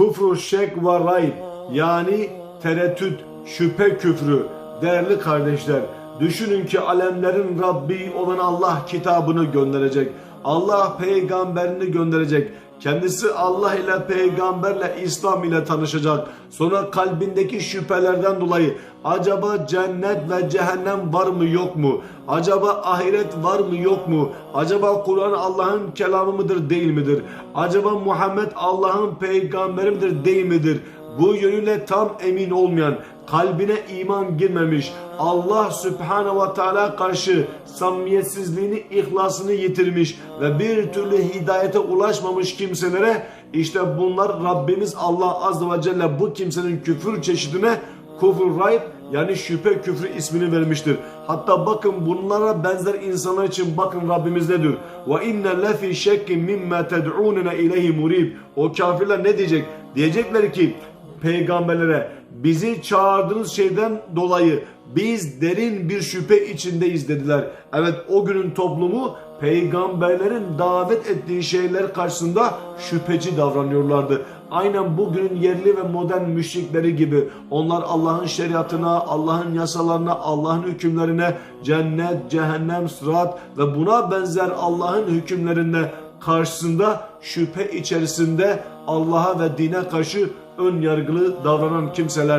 Kufru şek ve rayb yani tereddüt, şüphe küfrü. Değerli kardeşler, düşünün ki alemlerin Rabbi olan Allah kitabını gönderecek. Allah peygamberini gönderecek. Kendisi Allah ile peygamberle İslam ile tanışacak. Sonra kalbindeki şüphelerden dolayı acaba cennet ve cehennem var mı yok mu? Acaba ahiret var mı yok mu? Acaba Kur'an Allah'ın kelamı mıdır değil midir? Acaba Muhammed Allah'ın peygamberi midir değil midir? Bu yönüyle tam emin olmayan, kalbine iman girmemiş, Allah Subhanahu ve Teala karşı samimiyetsizliğini, ihlasını yitirmiş ve bir türlü hidayete ulaşmamış kimselere işte bunlar Rabbimiz Allah Azze ve Celle bu kimsenin küfür çeşidine kufur rayb yani şüphe küfrü ismini vermiştir. Hatta bakın bunlara benzer insanlar için bakın Rabbimiz ne diyor? Ve inne lefi şekkin mimme ted'ununa ileyhi murib. O kafirler ne diyecek? Diyecekler ki peygamberlere bizi çağırdığınız şeyden dolayı biz derin bir şüphe içindeyiz dediler. Evet o günün toplumu peygamberlerin davet ettiği şeyler karşısında şüpheci davranıyorlardı. Aynen bugünün yerli ve modern müşrikleri gibi onlar Allah'ın şeriatına, Allah'ın yasalarına, Allah'ın hükümlerine, cennet, cehennem, sırat ve buna benzer Allah'ın hükümlerinde karşısında şüphe içerisinde Allah'a ve dine karşı ön yargılı davranan kimseler